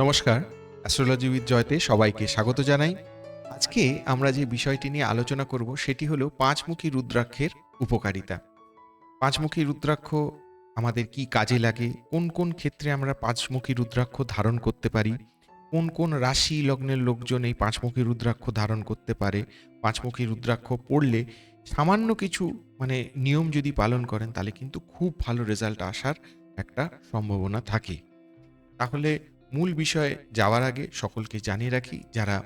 নমস্কার astrology with Jayate সবাইকে স্বাগত জানাই। আজকে আমরা যে বিষয়টি নিয়ে আলোচনা করব, সেটি হলো পাঁচমুখী রুদ্রাক্ষের উপকারিতা। পাঁচমুখী রুদ্রাক্ষ আমাদের কি কাজে লাগে? কোন কোন ক্ষেত্রে আমরা পাঁচমুখী রুদ্রাক্ষ ধারণ করতে পারি? কোন কোন রাশি লগ্নের লোকজন এই পাঁচমুখী রুদ্রাক্ষ ধারণ করতে পারে? পাঁচমুখী রুদ্রাক্ষ পড়লে সামান্য কিছু মানে নিয়ম যদি পালন করেন, তাহলে কিন্তু খুব ভালো রেজাল্ট আসার একটা সম্ভাবনা থাকে। তাহলে মূল বিষয়ে যাওয়ার আগে সকলকে জানিয়ে রাখি, যারা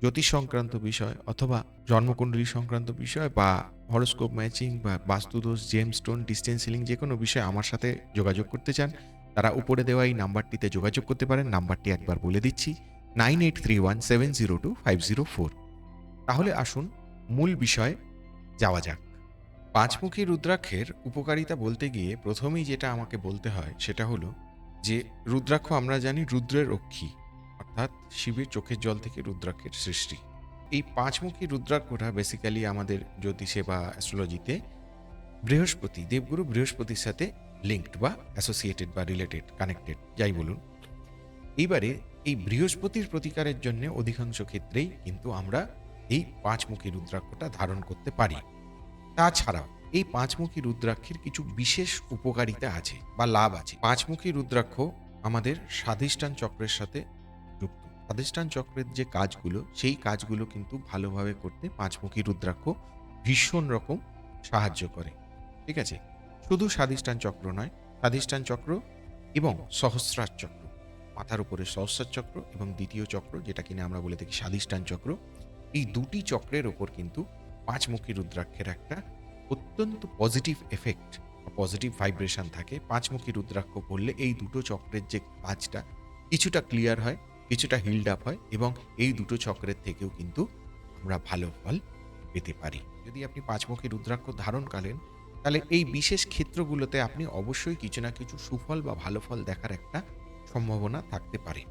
জ্যোতিষ সংক্রান্ত বিষয় অথবা জন্মকুণ্ডলী সংক্রান্ত বিষয় বা হরোস্কোপ ম্যাচিং বা বাস্তুদোষ জেম স্টোন ডিস্টেন্স সিলিং যে কোনো বিষয়ে আমার সাথে যোগাযোগ করতে চান, তারা উপরে দেওয়া এই নাম্বারটিতে যোগাযোগ করতে পারেন। নাম্বারটি একবার বলে দিচ্ছি, nine eight three one seven zero two five zero four. তাহলে আসুন মূল বিষয়ে যাওয়া যাক। পাঁচমুখী রুদ্রাক্ষের উপকারিতা বলতে গিয়ে প্রথমেই যেটা আমাকে বলতে হয় সেটা হলো যে রুদ্রাক্ষ আমরা জানি রুদ্রের রক্ষী অর্থাৎ শিবের চোখের জল থেকে রুদ্রাক্ষের সৃষ্টি। এই পাঁচমুখী রুদ্রাক্ষটা বেসিক্যালি আমাদের জ্যোতিষে বা অ্যাস্ট্রোলজিতে বৃহস্পতি, দেবগুরু বৃহস্পতির সাথে লিঙ্কড বা অ্যাসোসিয়েটেড বা রিলেটেড কানেক্টেড যাই বলুন। এইবারে এই বৃহস্পতির প্রতিকারের জন্য অধিকাংশ ক্ষেত্রেই কিন্তু আমরা এই পাঁচমুখী রুদ্রাক্ষটা ধারণ করতে পারি। তাছাড়াও এই পাঁচমুখী রুদ্রাক্ষের কিছু বিশেষ উপকারিতা আছে বা লাভ আছে। পাঁচমুখী রুদ্রাক্ষ আমাদের স্বাধিষ্ঠান চক্রের সাথে যুক্ত। স্বাধিষ্ঠান চক্রের যে কাজগুলো, সেই কাজগুলো কিন্তু ভালোভাবে করতে পাঁচমুখী রুদ্রাক্ষ ভীষণ রকম সাহায্য করে। ঠিক আছে? শুধু স্বাধিষ্ঠান চক্র নয়, স্বাধিষ্ঠান চক্র এবং সহস্রার চক্র। মাথার উপরে সহস্রার চক্র এবং দ্বিতীয় চক্র, যেটা কিনা আমরা বলে থাকি স্বাধিষ্ঠান চক্র। এই দুটি চক্রের ওপর কিন্তু পাঁচমুখী রুদ্রাক্ষের একটা অত্যন্ত পজিটিভ এফেক্ট পজিটিভ ভাইব্রেশন থাকে। পাঁচমুখী রুদ্রাক্ষ পড়লে এই দুটো চক্রের যে কাজটা কিছুটা ক্লিয়ার হয়, কিছুটা হিল্ড আপ হয় এবং এই দুটো চক্রের থেকেও কিন্তু আমরা ভালো ফল পেতে পারি। যদি আপনি পাঁচমুখী রুদ্রাক্ষ ধারণ করেন, তাহলে এই বিশেষ ক্ষেত্রগুলোতে আপনি অবশ্যই কিছু না কিছু সুফল বা ভালো ফল দেখার একটা সম্ভাবনা থাকতে পারে।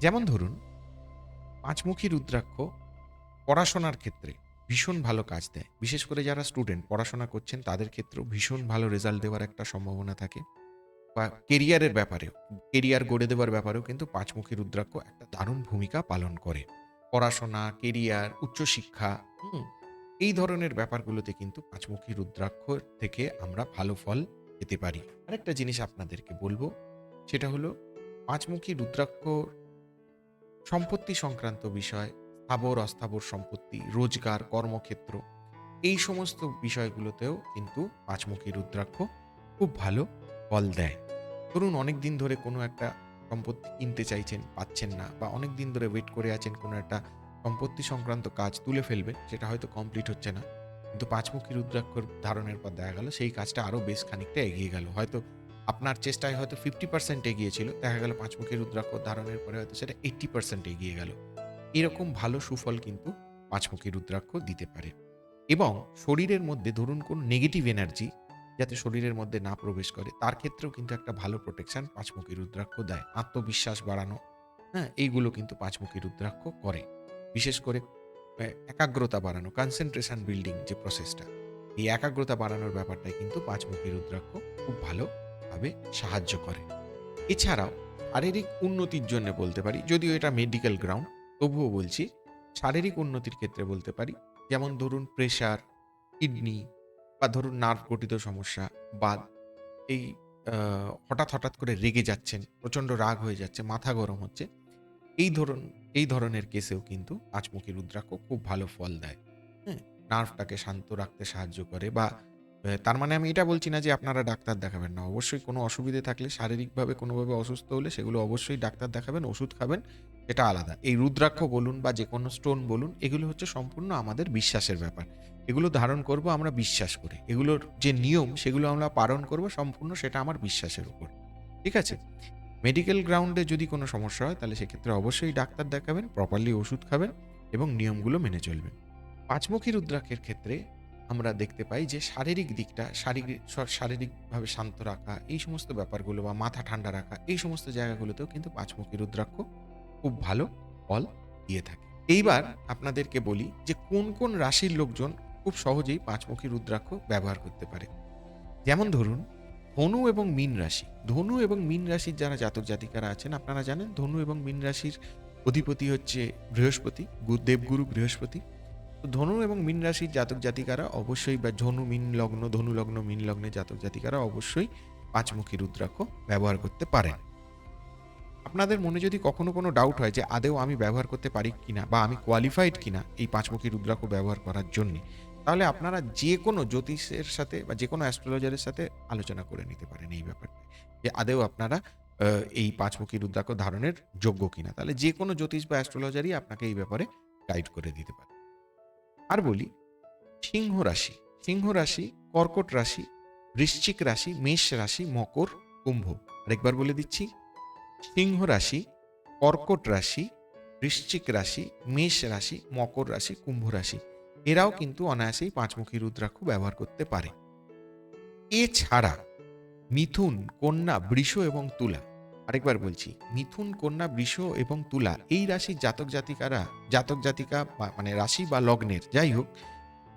যেমন ধরুন, পাঁচমুখী রুদ্রাক্ষ পড়াশোনার ক্ষেত্রে ভীষণ ভালো কাজ দেয়। বিশেষ করে যারা স্টুডেন্ট পড়াশোনা করছেন তাদের ক্ষেত্রেও ভীষণ ভালো রেজাল্ট দেওয়ার একটা সম্ভাবনা থাকে। বা কেরিয়ারের ব্যাপারেও কেরিয়ার গড়ে দেওয়ার ব্যাপারেও কিন্তু পাঁচমুখী রুদ্রাক্ষ একটা দারুণ ভূমিকা পালন করে। পড়াশোনা কেরিয়ার উচ্চশিক্ষা হুম, এই ধরনের ব্যাপারগুলোতে কিন্তু পাঁচমুখী রুদ্রাক্ষ থেকে আমরা ভালো ফল পেতে পারি। আরেকটা জিনিস আপনাদেরকে বলব সেটা হলো পাঁচমুখী রুদ্রাক্ষ সম্পত্তি সংক্রান্ত বিষয় স্থাবর, অস্থাবর সম্পত্তি, রোজগার, কর্মক্ষেত্র, এই সমস্ত বিষয়গুলোতেও কিন্তু পাঁচমুখী রুদ্রাক্ষ খুব ভালো ফল দেয়। ধরুন অনেক দিন ধরে কোনো একটা সম্পত্তি কিনতে চাইছেন, পাচ্ছেন না বা অনেক দিন ধরে ওয়েট করে আছেন কোনো একটা সম্পত্তি সংক্রান্ত কাজ তুলে ফেলবেন, সেটা হয়তো কমপ্লিট হচ্ছে না। কিন্তু পাঁচমুখী রুদ্রাক্ষর ধারণের পর দেখা গেল, সেই কাজটা আরও বেশ খানিকটা এগিয়ে গেল। হয়তো আপনার চেষ্টায় হয়তো ফিফটি পার্সেন্ট এগিয়েছিল দেখা গেল পাঁচমুখী রুদ্রাক্ষর ধারণের পরে হয়তো সেটা এইট্টি পার্সেন্ট এগিয়ে গেল। এরকম ভালো সুফল কিন্তু পাঁচমুখী রুদ্রাক্ষ দিতে পারে। এবং শরীরের মধ্যে ধরুন কোন নেগেটিভ এনার্জি যাতে শরীরের মধ্যে না প্রবেশ করে, তার ক্ষেত্রেও কিন্তু একটা ভালো প্রোটেকশন পাঁচমুখী রুদ্রাক্ষ দেয়। আত্মবিশ্বাস বাড়ানো হ্যাঁ এইগুলো কিন্তু পাঁচমুখী রুদ্রাক্ষ করে। বিশেষ করে একাগ্রতা বাড়ানো কনসেন্ট্রেশন বিল্ডিং যে প্রসেসটা এই একাগ্রতা বাড়ানোর ব্যাপারটাই কিন্তু পাঁচমুখী রুদ্রাক্ষ খুব ভালোভাবে সাহায্য করে। এছাড়াও, শারীরিক উন্নতির জন্য বলতে পারি, যদিও এটা মেডিকেল গ্রাউন্ড তবুও বলছি, শারীরিক উন্নতির ক্ষেত্রে বলতে পারি, যেমন ধরুন প্রেশার কিডনি বা ধরুন নার্ভ গঠিত সমস্যা বা এই হঠাৎ হঠাৎ করে রেগে যাচ্ছেন, প্রচণ্ড রাগ হয়ে যাচ্ছে, মাথা গরম হচ্ছে, এই ধরুন, এই ধরনের কেসেও কিন্তু পাঁচমুখী রুদ্রাক্ষ খুব ভালো ফল দেয়। হ্যাঁ নার্ভটাকে শান্ত রাখতে সাহায্য করে বা তার মানে আমি এটা বলছি না যে আপনারা ডাক্তার দেখাবেন না। অবশ্যই কোনো অসুবিধে থাকলে, শারীরিকভাবে কোনোভাবে অসুস্থ হলে সেগুলো অবশ্যই ডাক্তার দেখাবেন, ওষুধ খাবেন, এটা আলাদা। এই রুদ্রাক্ষ বলুন বা যে কোনো স্টোন বলুন, এগুলো হচ্ছে সম্পূর্ণ আমাদের বিশ্বাসের ব্যাপার। এগুলো ধারণ করব আমরা বিশ্বাস করে। এগুলোর যে নিয়ম, সেগুলো আমরা পালন করব সম্পূর্ণ সেটা আমার বিশ্বাসের উপর। ঠিক আছে? মেডিকেল গ্রাউন্ডে যদি কোনো সমস্যা হয়, তাহলে সেক্ষেত্রে অবশ্যই ডাক্তার দেখাবেন, প্রপারলি ওষুধ খাবেন এবং নিয়মগুলো মেনে চলবেন। পাঁচমুখী রুদ্রাক্ষের ক্ষেত্রে আমরা দেখতে পাই যে শারীরিক দিকটা, শারীরিক শারীরিকভাবে শান্ত রাখা, এই সমস্ত ব্যাপারগুলো বা মাথা ঠান্ডা রাখা, এই সমস্ত জায়গাগুলোতেও কিন্তু পাঁচমুখী রুদ্রাক্ষ খুব ভালো ফল দিয়ে থাকে। এইবার আপনাদেরকে বলি যে কোন কোন রাশির লোকজন খুব সহজেই পাঁচমুখী রুদ্রাক্ষ ব্যবহার করতে পারে। যেমন ধরুন, ধনু এবং মীন রাশি। ধনু এবং মীন রাশির যারা জাতক জাতিকারা আছেন, আপনারা জানেন ধনু এবং মীন রাশির অধিপতি হচ্ছে বৃহস্পতি দেবগুরু বৃহস্পতি। ধনু এবং মীন রাশির জাতক জাতিকারা অবশ্যই বা ধনু মীন লগ্ন, ধনু লগ্ন মীন লগ্নের জাতক জাতিকারা অবশ্যই পাঁচমুখী রুদ্রাক্ষ ব্যবহার করতে পারেন। আপনাদের মনে যদি কখনো কোনো ডাউট হয় যে আদেও আমি ব্যবহার করতে পারি কিনা বা আমি কোয়ালিফাইড কিনা এই পাঁচমুখী রুদ্রাক্ষ ব্যবহার করার জন্য, তাহলে আপনারা যে কোনো জ্যোতিষের সাথে বা যে কোনো অ্যাস্ট্রোলজারের সাথে আলোচনা করে নিতে পারেন এই ব্যাপারটা, যে আদেও আপনারা এই পাঁচমুখী রুদ্রাক্ষ ধারণের যোগ্য কিনা। তাহলে যে কোনো জ্যোতিষ বা অ্যাস্ট্রোলজারই আপনাকে এই ব্যাপারে গাইড করে দিতে পারে। আর বলি, সিংহ রাশি। সিংহ রাশি কর্কট রাশি, বৃশ্চিক রাশি, মেষ রাশি, মকর, কুম্ভ। আরেকবার বলে দিচ্ছি, সিংহ রাশি, কর্কট রাশি, বৃশ্চিক রাশি, মেষ রাশি, মকর রাশি, কুম্ভ রাশি। এরাও কিন্তু অনায়াসেই পাঁচমুখী রুদ্রাক্ষ ব্যবহার করতে পারে। এছাড়া মিথুন, কন্যা, বৃষ এবং তুলা আরেকবার বলছি, মিথুন, কন্যা, বৃষ এবং তুলা, এই রাশির জাতক জাতিকারা, জাতক জাতিকা মানে রাশি বা লগ্নের, যাই হোক,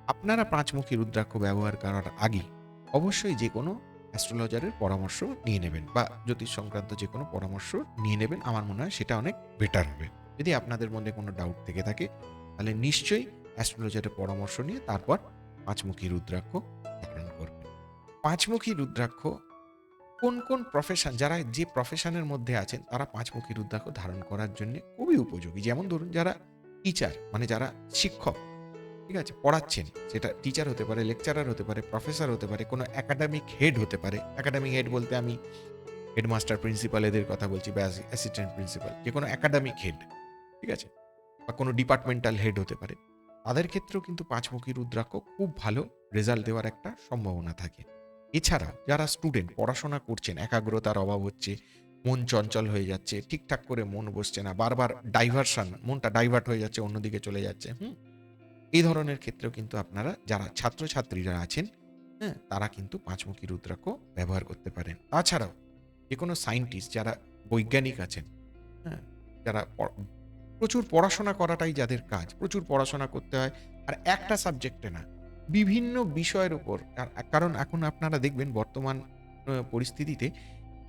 আপনারা পাঁচমুখী রুদ্রাক্ষ ব্যবহার করার আগে অবশ্যই যে কোনো অ্যাস্ট্রোলজারের পরামর্শ নিয়ে নেবেন বা জ্যোতিষ সংক্রান্ত যে কোনো পরামর্শ নিয়ে নেবেন, আমার মনে হয় সেটা অনেক বেটার হবে। যদি আপনাদের মধ্যে কোনো ডাউট থেকে থাকে, তাহলে নিশ্চয়ই অ্যাস্ট্রোলজারের পরামর্শ নিয়ে তারপর পাঁচমুখী রুদ্রাক্ষ ধারণ করবেন। পাঁচমুখী রুদ্রাক্ষ কোন কোন প্রফেশন যারা যে প্রফেশনের মধ্যে আছেন, তারা পাঁচমুখী রুদ্রাক্ষ ধারণ করার জন্য খুবই উপযোগী। যেমন ধরুন, যারা টিচার মানে যারা শিক্ষক, ঠিক আছে, পড়াচ্ছেন, সেটা টিচার হতে পারে লেকচারার হতে পারে প্রফেসর হতে পারে, কোনো একাডেমিক হেড হতে পারে। একাডেমিক হেড বলতে আমি হেডমাস্টার প্রিন্সিপাল এদের কথা বলছি, বা অ্যাসিস্ট্যান্ট প্রিন্সিপাল যে কোনো একাডেমিক হেড ঠিক আছে, বা কোনো ডিপার্টমেন্টাল হেড হতে পারে। তাদের ক্ষেত্রেও কিন্তু পাঁচমুখী রুদ্রাক্ষ খুব ভালো রেজাল্ট দেওয়ার একটা সম্ভাবনা থাকে। এছাড়া যারা স্টুডেন্ট পড়াশোনা করছেন, একাগ্রতার অভাব হচ্ছে, মন চঞ্চল হয়ে যাচ্ছে, ঠিকঠাক করে মন বসছে না, বারবার ডাইভারশন মনটা ডাইভার্ট হয়ে যাচ্ছে, অন্যদিকে চলে যাচ্ছে, হুম? এই ধরনের ক্ষেত্রেও কিন্তু আপনারা যারা ছাত্রছাত্রীরা আছেন হ্যাঁ তারা কিন্তু পাঁচমুখী রুদ্রাক্ষ ব্যবহার করতে পারেন। তাছাড়াও যে কোনো সায়েন্টিস্ট যারা বৈজ্ঞানিক আছেন হ্যাঁ যারা প্রচুর পড়াশোনা করাটাই যাদের কাজ, প্রচুর পড়াশোনা করতে হয়, আর একটা সাবজেক্টে না বিভিন্ন বিষয়ের উপর। কারণ এখন আপনারা দেখবেন বর্তমান পরিস্থিতিতে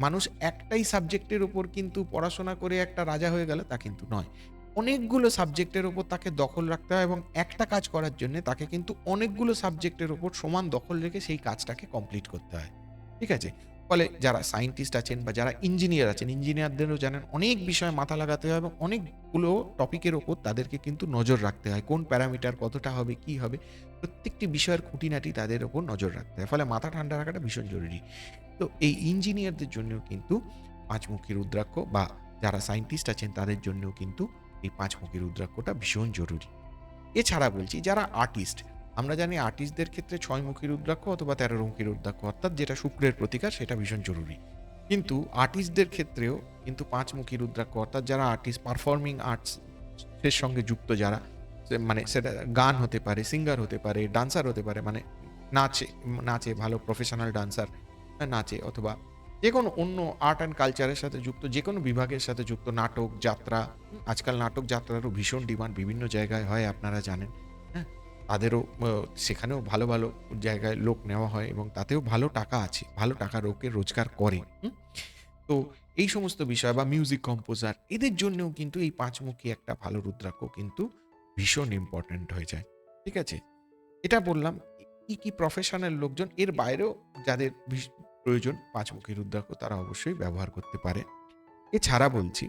মানুষ একটাই সাবজেক্টের ওপর কিন্তু পড়াশোনা করে একটা রাজা হয়ে গেল, তা কিন্তু নয়। অনেকগুলো সাবজেক্টের ওপর তাকে দখল রাখতে হয় এবং একটা কাজ করার জন্য তাকে কিন্তু অনেকগুলো সাবজেক্টের ওপর সমান দখল রেখে সেই কাজটাকে কমপ্লিট করতে হয়। ঠিক আছে? ফলে যারা সায়েন্টিস্ট আছেন বা যারা ইঞ্জিনিয়ার আছেন ইঞ্জিনিয়ারদেরও জানেন অনেক বিষয়ে মাথা লাগাতে হয় এবং অনেকগুলো টপিকের ওপর তাদেরকে কিন্তু নজর রাখতে হয়। কোন প্যারামিটার কতটা হবে, কি হবে, প্রত্যেকটি বিষয়ের খুঁটিনাটি তাদের ওপর নজর রাখতে হয়। ফলে মাথা ঠান্ডা রাখাটা ভীষণ জরুরি। তো এই ইঞ্জিনিয়ারদের জন্যও কিন্তু পাঁচমুখী রুদ্রাক্ষ বা যারা সায়েন্টিস্ট আছেন তাদের জন্যও কিন্তু এই পাঁচমুখী রুদ্রাক্ষটা ভীষণ জরুরি। এছাড়া বলছি, যারা আর্টিস্ট আমরা জানি আর্টিস্টদের ক্ষেত্রে ছয় ছয়মুখী রুদ্রাক্ষ অথবা তেরো মুখী রুদ্রাক্ষ অর্থাৎ যেটা শুক্রের প্রতিকার সেটা ভীষণ জরুরি। কিন্তু আর্টিস্টদের ক্ষেত্রেও কিন্তু পাঁচ পাঁচমুখী রুদ্রাক্ষ অর্থাৎ যারা আর্টিস্ট, পারফর্মিং আর্টস এর সঙ্গে যুক্ত যারা মানে সেটা গান হতে পারে, সিঙ্গার হতে পারে, ডান্সার হতে পারে মানে নাচে নাচে ভালো প্রফেশনাল ডান্সার নাচে অথবা যে কোনো অন্য আর্ট অ্যান্ড কালচারের সাথে যুক্ত যে কোনো বিভাগের সাথে যুক্ত, নাটক, যাত্রা, আজকাল নাটক যাত্রারও ভীষণ ডিমান্ড বিভিন্ন জায়গায় হয়, আপনারা জানেন। হ্যাঁ তাদেরও সেখানেও ভালো ভালো জায়গায় লোক নেওয়া হয় এবং তাতেও ভালো টাকা আছে, ভালো টাকা লোকে রোজগার করে? তো এই সমস্ত বিষয় বা মিউজিক কম্পোজার এদের জন্যও কিন্তু এই পাঁচমুখী একটা ভালো রুদ্রাক্ষ কিন্তু ভীষণ ইম্পর্ট্যান্ট হয়ে যায়। ঠিক আছে? এটা বললাম কি কি প্রফেশনাল লোকজন, এর বাইরেও যাদের প্রয়োজন পাঁচমুখী রুদ্রাক্ষ, তারা অবশ্যই ব্যবহার করতে পারে। এছাড়া বলছি,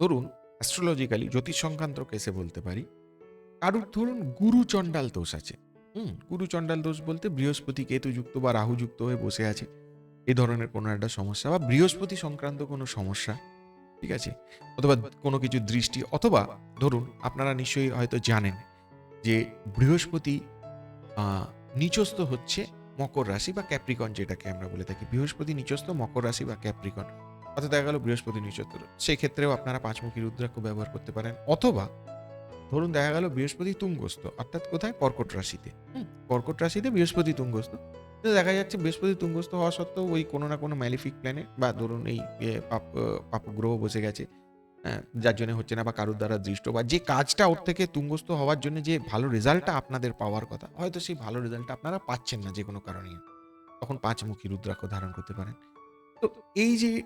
ধরুন অ্যাস্ট্রোলজিক্যালি জ্যোতিষ সংক্রান্ত কেসে বলতে পারি কারুর ধরুন গুরু চণ্ডাল দোষ আছে। হুম গুরু চণ্ডাল দোষ বলতে বৃহস্পতি কেতু যুক্ত বা রাহু যুক্ত হয়ে বসে আছে। এ ধরনের কোনো একটা সমস্যা বা বৃহস্পতি সংক্রান্ত কোনো সমস্যা ঠিক আছে? অথবা কোনো কিছু দৃষ্টি অথবা ধরুন আপনারা নিশ্চয়ই হয়তো জানেন যে বৃহস্পতি আহ, নিচস্থ হচ্ছে মকর রাশি বা ক্যাপ্রিকন যেটাকে আমরা বলে থাকি। বৃহস্পতি নিচস্থ মকর রাশি বা ক্যাপ্রিকন। অর্থাৎ দেখা গেল বৃহস্পতি নিচস্থ। সেই ক্ষেত্রেও আপনারা পাঁচমুখী রুদ্রাক্ষ ব্যবহার করতে পারেন। অথবা ধরুন দেখা গেল বৃহস্পতি তুঙ্গস্থ অর্থাৎ কোথায়? কর্কট রাশিতে। কর্কট রাশিতে বৃহস্পতি তুঙ্গস্থ। তো দেখা যাচ্ছে বৃহস্পতি তুঙ্গস্থ হওয়া সত্ত্বেও ওই কোনো না কোনো ম্যালিফিক প্ল্যানে বা ধরুন এই পাপ পাপ গ্রহ বসে গেছে হ্যাঁ, যার জন্য হচ্ছে না বা কারোর দ্বারা দৃষ্ট বা যে কাজটা ওর থেকে তুঙ্গস্থ হওয়ার জন্য যে ভালো রেজাল্টটা আপনাদের পাওয়ার কথা হয়তো সেই ভালো রেজাল্টটা আপনারা পাচ্ছেন না যে কোনো কারণে। তখন পাঁচমুখী রুদ্রাক্ষ ধারণ করতে পারেন। তো এই যে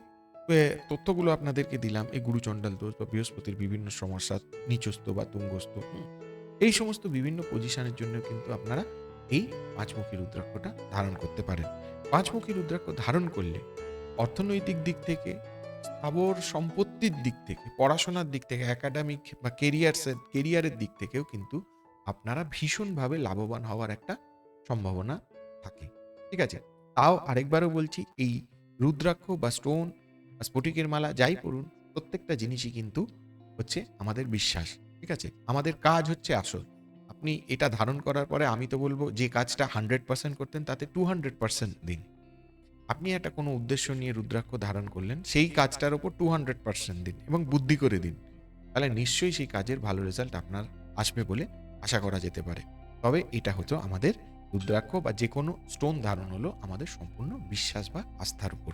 তথ্যগুলো আপনাদেরকে দিলাম। এই গুরুচণ্ডাল দোষ বা বৃহস্পতির বিভিন্ন সমস্যা নিচস্থ বা তুঙ্গস্থ। এই সমস্ত বিভিন্ন পজিশনের জন্য কিন্তু আপনারা এই পাঁচমুখী রুদ্রাক্ষটা ধারণ করতে পারেন। পাঁচমুখী রুদ্রাক্ষ ধারণ করলে অর্থনৈতিক দিক থেকে স্থাবর সম্পত্তির দিক থেকে পড়াশোনার দিক থেকে একাডেমিক বা কেরিয়ার কেরিয়ারের দিক থেকেও কিন্তু আপনারা ভীষণভাবে লাভবান হওয়ার একটা সম্ভাবনা থাকে। ঠিক আছে? তাও আরেকবারও বলছি এই রুদ্রাক্ষ বা স্টোন স্ফটিকের মালা যাই পড়ুন প্রত্যেকটা জিনিসই কিন্তু হচ্ছে আমাদের বিশ্বাস ঠিক আছে? আমাদের কাজ হচ্ছে আসল। আপনি এটা ধারণ করার পরে আমি তো বলব যে কাজটা হান্ড্রেড পার্সেন্ট করতেন তাতে টু হান্ড্রেড পার্সেন্ট দিন। আপনি একটা কোনো উদ্দেশ্য নিয়ে রুদ্রাক্ষ ধারণ করলেন সেই কাজটার ওপর টু হান্ড্রেড পার্সেন্ট দিন এবং বুদ্ধি করে দিন। তাহলে নিশ্চয়ই সেই কাজের ভালো রেজাল্ট আপনার আসবে বলে আশা করা যেতে পারে। তবে এটা হতো আমাদের রুদ্রাক্ষ বা যে কোনো স্টোন ধারণ হলো আমাদের সম্পূর্ণ বিশ্বাস বা আস্থার উপর।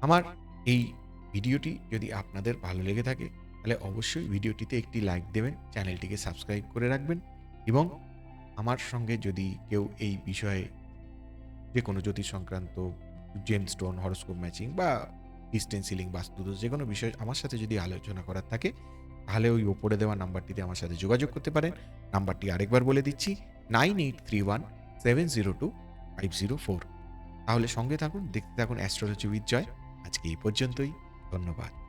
আমার এই ভিডিওটি যদি আপনাদের ভালো লেগে থাকে, তাহলে অবশ্যই ভিডিওটিতে একটি লাইক দেবেন, চ্যানেলটিকে সাবস্ক্রাইব করে রাখবেন এবং আমার সঙ্গে যদি কেউ এই বিষয়ে যে কোনো জ্যোতিষ সংক্রান্ত জেম স্টোন হরস্কোপ ম্যাচিং বা ডিস্টেন্স সিলিং বাস্তুদোষ যে কোনো বিষয় আমার সাথে যদি আলোচনা করার থাকে, তাহলে ওই ওপরে দেওয়া নাম্বারটিতে আমার সাথে যোগাযোগ করতে পারেন। নাম্বারটি আরেকবার বলে দিচ্ছি, nine eight three one seven zero two five zero four. তাহলে সঙ্গে থাকুন, দেখতে থাকুন অ্যাস্ট্রোলজি উইথ জয়। আজকে এই পর্যন্তই। ধন্যবাদ।